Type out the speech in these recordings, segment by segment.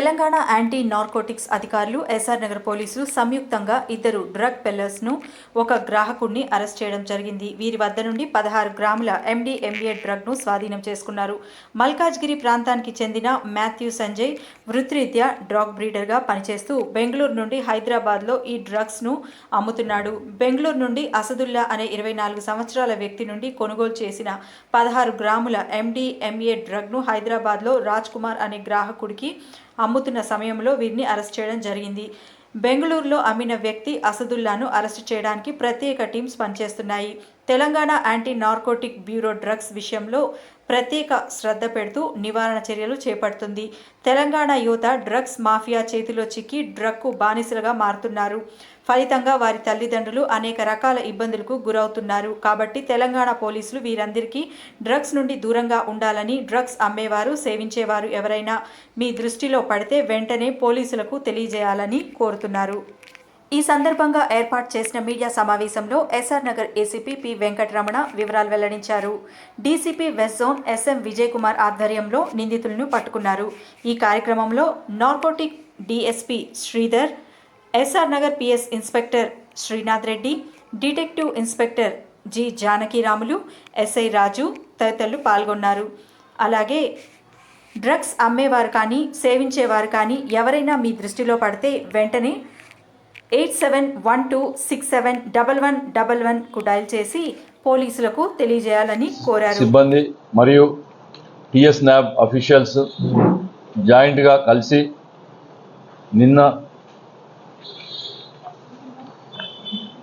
Telangana anti narcotics అధికారులు SR Nagar పోలీసులు సంయుక్తంగా ఇద్దరు డ్రగ్ పెల్లర్స్ను ఒక గ్రాహకుడిని అరెస్ట్ చేయడం జరిగింది. వీరి వద్ద నుండి పదహారు గ్రాముల ఎండిఎంఏ డ్రగ్ను స్వాధీనం చేసుకున్నారు. మల్కాజ్గిరి ప్రాంతానికి చెందిన మాథ్యూ సంజయ్ వృత్తిరీత్యా డ్రగ్ బ్రీడర్గా పనిచేస్తూ బెంగళూరు నుండి హైదరాబాద్లో ఈ డ్రగ్స్ను అమ్ముతున్నాడు. బెంగళూరు నుండి అసదుల్లా అనే ఇరవై నాలుగు సంవత్సరాల వ్యక్తి నుండి కొనుగోలు చేసిన పదహారు గ్రాముల ఎండిఎంఏ డ్రగ్ను హైదరాబాద్లో రాజ్ కుమార్ అనే గ్రాహకుడికి అమ్ముతున్న సమయంలో వీరిని అరెస్ట్ చేయడం జరిగింది. బెంగళూరులో అమ్మిన వ్యక్తి అసదుల్లాను అరెస్టు చేయడానికి ప్రత్యేక టీమ్స్ పనిచేస్తున్నాయి. Telangana anti narcotic bureau drugs విషయంలో ప్రత్యేక శ్రద్ధ పెడుతూ నివారణ చర్యలు చేపడుతుంది. తెలంగాణ యువత డ్రగ్స్ మాఫియా చేతిలో చిక్కి డ్రగ్కు బానిసలుగా మారుతున్నారు. ఫలితంగా వారి తల్లిదండ్రులు అనేక రకాల ఇబ్బందులకు గురవుతున్నారు. కాబట్టి తెలంగాణ పోలీసులు వీరందరికీ డ్రగ్స్ నుండి దూరంగా ఉండాలని డ్రగ్స్ అమ్మేవారు సేవించేవారు ఎవరైనా మీ దృష్టిలో పడితే వెంటనే పోలీసులకు తెలియజేయాలని కోరుతున్నారు. ఈ సందర్భంగా ఏర్పాటు చేసిన మీడియా సమావేశంలో SR Nagar ACP P Venkataramana వివరాలు వెల్లడించారు. DCP west zone SM Vijay Kumar ఆధ్వర్యంలో నిందితులను పట్టుకున్నారు. ఈ కార్యక్రమంలో narcotic DSP Sridhar SR Nagar PS inspector Srinath Reddy detective inspector G Janakiramulu SI Raju తదితరులు పాల్గొన్నారు. అలాగే డ్రగ్స్ అమ్మేవారు కానీ సేవించేవారు కానీ ఎవరైనా మీ దృష్టిలో పడితే వెంటనే eight seven one two six seven double one double వన్కు dial చేసి పోలీసులకు తెలియజేయాలని కోరారు. సిబ్బంది మరియు టిఎస్ న్యాబ్ అఫీషియల్స్ జాయింట్గా కలిసి నిన్న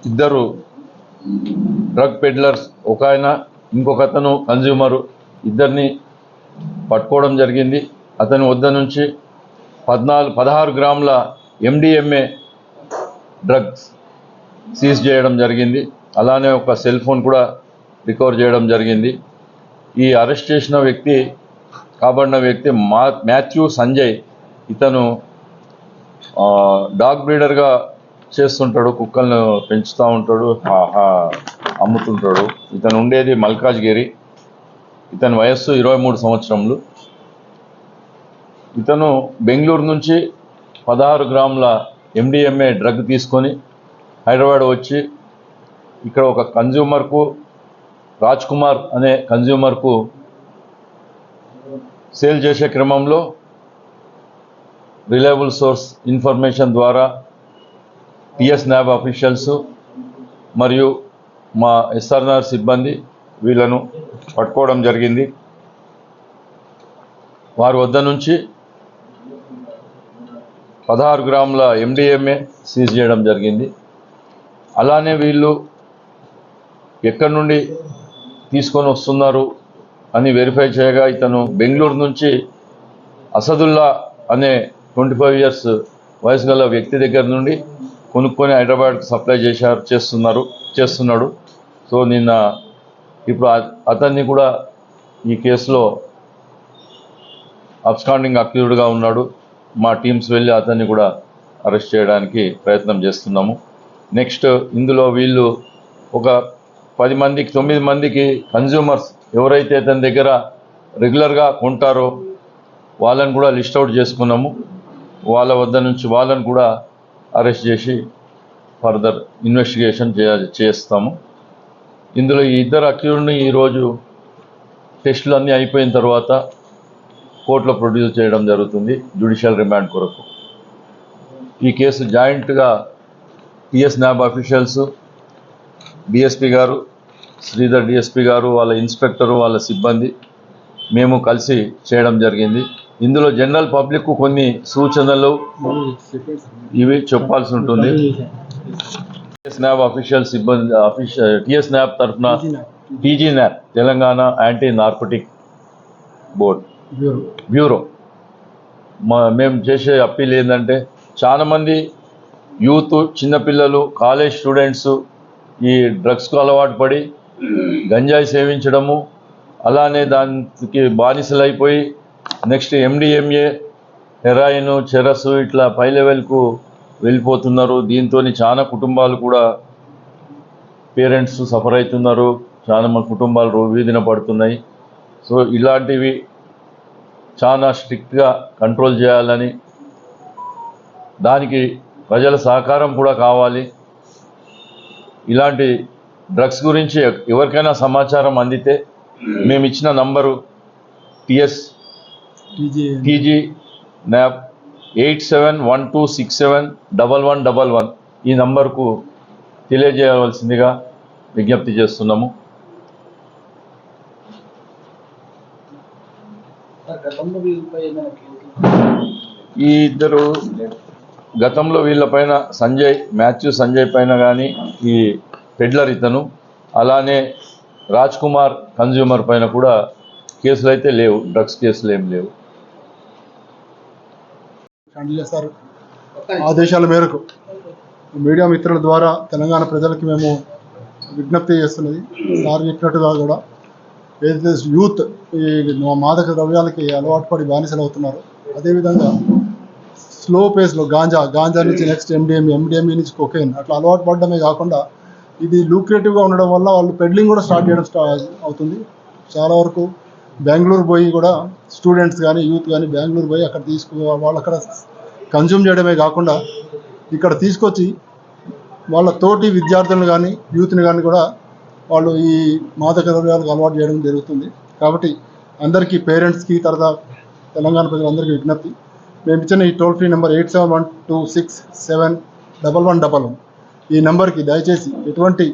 ఇద్దరు డ్రగ్ పెడ్లర్స్ ఒక ఆయన ఇంకొక అతను కన్జ్యూమరు ఇద్దరిని పట్టుకోవడం జరిగింది. అతని వద్ద నుంచి పద్నాలుగు పదహారు గ్రాముల ఎండిఎంఏ డ్రగ్స్ సీజ్ చేయడం జరిగింది. అలానే ఒక సెల్ ఫోన్ కూడా రికవర్ చేయడం జరిగింది. ఈ అరెస్ట్ చేసిన వ్యక్తి కాబడిన వ్యక్తి మా మాథ్యూ సంజయ్ ఇతను డాగ్ బ్రీడర్గా చేస్తుంటాడు కుక్కలను పెంచుతూ ఉంటాడు అమ్ముతుంటాడు. ఇతను ఉండేది మల్కాజ్గిరి. ఇతని వయస్సు ఇరవై మూడు సంవత్సరములు. ఇతను బెంగళూరు నుంచి పదహారు గ్రాముల ఎండిఎంఏ డ్రగ్ తీసుకొని హైదరాబాద్ వచ్చి ఇక్కడ ఒక కన్జ్యూమర్కు రాజ్ కుమార్ అనే కన్జ్యూమర్కు సేల్ చేసే క్రమంలో రిలయబుల్ సోర్స్ ఇన్ఫర్మేషన్ ద్వారా పిఎస్ న్యాబ్ అఫీషియల్స్ మరియు మా ఎస్ఆర్ఆర్ సిబ్బంది వీళ్ళను పట్టుకోవడం జరిగింది. వారి వద్ద నుంచి పదహారు గ్రాముల ఎండిఎంఏ సీజ్ చేయడం జరిగింది. అలానే వీళ్ళు ఎక్కడి నుండి తీసుకొని వస్తున్నారు అని వెరిఫై చేయగా ఇతను బెంగళూరు నుంచి అసదుల్లా అనే ట్వంటీ ఫైవ్ ఇయర్స్ వయసు గల వ్యక్తి దగ్గర నుండి కొనుక్కొని హైదరాబాద్కి సప్లై చేశారు చేస్తున్నారు చేస్తున్నాడు. సో నిన్న ఇప్పుడు అతన్ని కూడా ఈ కేసులో అబ్స్కాండింగ్ అక్యూజ్డ్గా ఉన్నాడు. మా టీమ్స్ వెళ్ళి అతన్ని కూడా అరెస్ట్ చేయడానికి ప్రయత్నం చేస్తున్నాము. నెక్స్ట్ ఇందులో వీళ్ళు ఒక పది మందికి తొమ్మిది మందికి కన్జ్యూమర్స్ ఎవరైతే అతని దగ్గర రెగ్యులర్గా కొంటారో వాళ్ళని కూడా లిస్ట్ అవుట్ చేసుకున్నాము. వాళ్ళ వద్ద నుంచి వాళ్ళని కూడా అరెస్ట్ చేసి ఫర్దర్ ఇన్వెస్టిగేషన్ చేస్తాము. ఇందులో ఈ ఇద్దరు అక్యూర్ని ఈరోజు టెస్టులు అన్నీ అయిపోయిన తర్వాత కోర్టులో ప్రొడ్యూస్ చేయడం జరుగుతుంది జ్యుడిషియల్ రిమాండ్ కొరకు. ఈ కేసు జాయింట్గా టిఎస్ న్యాబ్ అఫీషియల్స్ డిఎస్పి గారు శ్రీధర్ డిఎస్పి గారు వాళ్ళ ఇన్స్పెక్టరు వాళ్ళ సిబ్బంది మేము కలిసి చేయడం జరిగింది. ఇందులో జనరల్ పబ్లిక్కు కొన్ని సూచనలు ఇవి చెప్పాల్సి ఉంటుంది. టిఎస్ న్యాబ్ అఫీషియల్ సిబ్బంది అఫీషియల్ టిఎస్ న్యాబ్ తరఫున TG NAB. Telangana anti narcotic board. Bureau. మా మేము చేసే అప్పీల్ ఏంటంటే చాలామంది యూత్ చిన్నపిల్లలు కాలేజ్ స్టూడెంట్స్ ఈ డ్రగ్స్కు అలవాటు పడి గంజాయి సేవించడము అలానే దానికి బానిసలైపోయి నెక్స్ట్ ఎండిఎంఏ హెరాయిన్ చెరస్ ఇట్లా పై లెవెల్కు వెళ్ళిపోతున్నారు. దీంతో చాలా కుటుంబాలు కూడా పేరెంట్స్ సఫర్ అవుతున్నారు చాలా మంది కుటుంబాలు వీధిన పడుతున్నాయి. సో ఇలాంటివి చాలా స్ట్రిక్ట్గా కంట్రోల్ చేయాలని దానికి ప్రజల సహకారం కూడా కావాలి. ఇలాంటి డ్రగ్స్ గురించి ఎవరికైనా సమాచారం అందితే మేము ఇచ్చిన number TS TG NAB eight seven one two six seven double one double one ఈ నంబర్కు తెలియజేయవలసిందిగా విజ్ఞప్తి చేస్తున్నాము సార్ గతంలో వీళ్ళపై ఏమైనా కేసులు ఈ ఇద్దరు గతంలో వీళ్ళపైన సంజయ్ మాథ్యూ సంజయ్ పైన కానీ ఈ పెడ్లర్ ఇతను అలానే రాజ్ కుమార్ కన్జ్యూమర్ పైన కూడా కేసులు అయితే లేవు డ్రగ్స్ కేసులు ఏం లేవు. చేస్తారు. ఆదేశాల మేరకు మీడియా మిత్రుల ద్వారా తెలంగాణ ప్రజలకి మేము విజ్ఞప్తి చేస్తున్నది. సార్ చెప్పినట్టుగా కూడా ఏదైతే యూత్ ఈ మాదక ద్రవ్యాలకి అలవాటు పడి బానిసలు అవుతున్నారు అదేవిధంగా స్లో పేస్లో గాంజా గాంజా నుంచి నెక్స్ట్ ఎండిఎం ఎండిఎంఈ నుంచి కొకేన్ అట్లా అలవాటు పడడమే కాకుండా ఇది లూక్రేటివ్గా ఉండడం వల్ల వాళ్ళు పెడ్లింగ్ కూడా స్టార్ట్ చేయడం స్టా అవుతుంది. చాలా వరకు బెంగళూరు పోయి కూడా స్టూడెంట్స్ కానీ యూత్ కానీ బెంగళూరు పోయి అక్కడ తీసుకు వాళ్ళు అక్కడ కన్జ్యూమ్ చేయడమే కాకుండా ఇక్కడ తీసుకొచ్చి వాళ్ళ తోటి విద్యార్థులను కానీ యూత్ని కానీ కూడా వాళ్ళు ఈ మాదక ద్రవ్యాలకు అలవాటు చేయడం జరుగుతుంది. కాబట్టి అందరికీ పేరెంట్స్కి తర్వాత తెలంగాణ ప్రజలందరికీ విజ్ఞప్తి. మేము ఇచ్చిన ఈ toll free number eight seven one two six seven double one double one. ఈ నెంబర్కి దయచేసి ఎటువంటి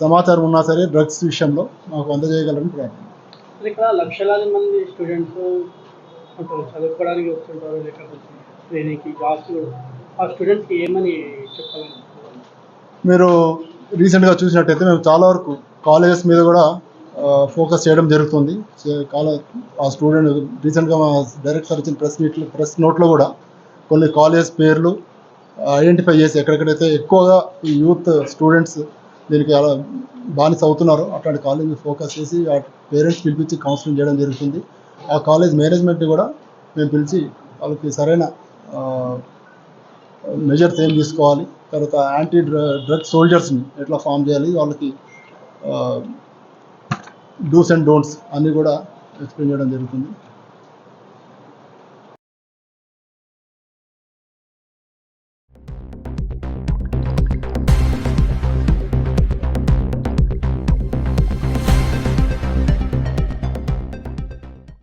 సమాచారం ఉన్నా సరే డ్రగ్స్ విషయంలో మాకు అందజేయగలరని మరి ఇక్కడ లక్షలాది మంది స్టూడెంట్స్ ఉంటారు చదువుకోవడానికి వస్తుంటారు లేకపోతే ట్రైనింగ్కి జాబ్స్ కూడా ఆ స్టూడెంట్స్కి ఏమని చెప్పాలనుకుంటున్నారు మీరు రీసెంట్గా చూసినట్టయితే మేము చాలా వరకు కాలేజెస్ మీద కూడా ఫోకస్ చేయడం జరుగుతుంది. కాలేజ్ ఆ స్టూడెంట్ రీసెంట్గా మా డైరెక్టర్ ఇచ్చిన ప్రెస్ మీట్లో ప్రెస్ నోట్లో కూడా కొన్ని కాలేజెస్ పేర్లు ఐడెంటిఫై చేసి ఎక్కడెక్కడైతే ఎక్కువగా ఈ యూత్ స్టూడెంట్స్ దీనికి అలా బానిస అవుతున్నారు అట్లాంటి కాలేజ్ ఫోకస్ చేసి ఆ పేరెంట్స్ పిలిపించి కౌన్సిలింగ్ చేయడం జరుగుతుంది. ఆ కాలేజ్ మేనేజ్మెంట్ కూడా మేము పిలిచి వాళ్ళకి సరైన మెజర్స్ ఏం తీసుకోవాలి? తర్వాత యాంటీ డ్రగ్ సోల్జర్స్ని ఎట్లా ఫామ్ చేయాలి? వాళ్ళకి డూస్ అండ్ డోంట్స్ అన్నీ కూడా ఎక్స్ప్లెయిన్ చేయడం జరుగుతుంది.